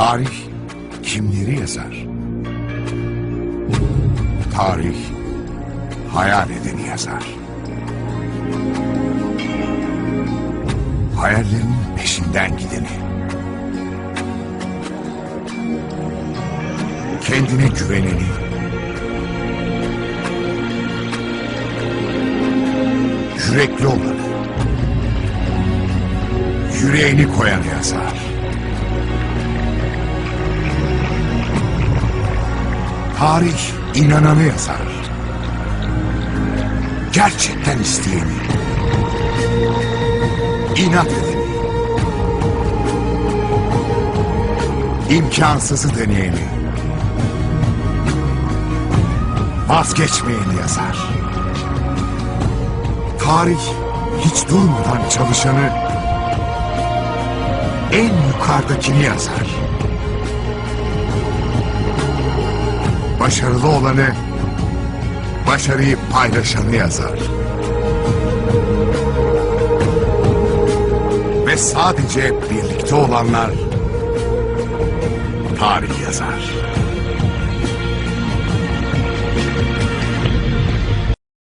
Tarih kimleri yazar? Tarih hayal edeni yazar. Hayallerinin peşinden gideni. Kendine güveneni. Yürekli olanı. Yüreğini koyanı yazar. Tarih inananı yazar. Gerçekten isteyeni. İnat edeni. İmkansızı deneyeni. Vazgeçmeyeni yazar. Tarih hiç durmadan çalışanı en yukarıdakini yazar. Başarılı olanı, başarıyı paylaşanı yazar. Ve sadece birlikte olanlar tarih yazar.